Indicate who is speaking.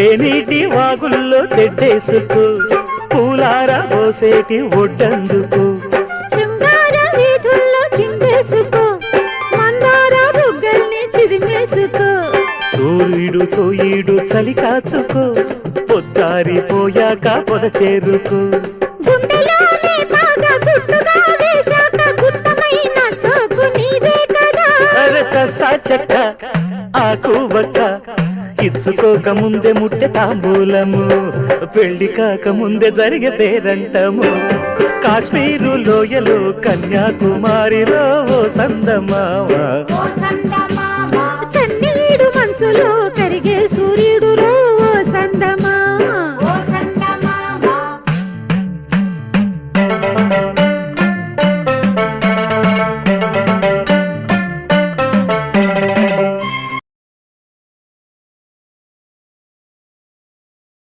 Speaker 1: తేనీటి వాగుల్లో తెడ్డేసుకో పూలార పోసేటి ఒడ్డందుకు.
Speaker 2: శృంగార వీధుల్లో చిందేసుకో మందార బుగ్గల్ని చిదిమేసుకో.
Speaker 1: సూర్యుడు తోయిడు చలి కాచుకో పొద్దారిపోయాక పొద చేరుకో. సాచక్క ఆకు బక్క ఇచ్చుకోక ముందే ముట్టె తాంబూలము పెళ్ళి కాక ముందే జరిగే పేరంటము. కాశ్మీరు లోయలో కన్యాకుమారిలో ఓ సందమావా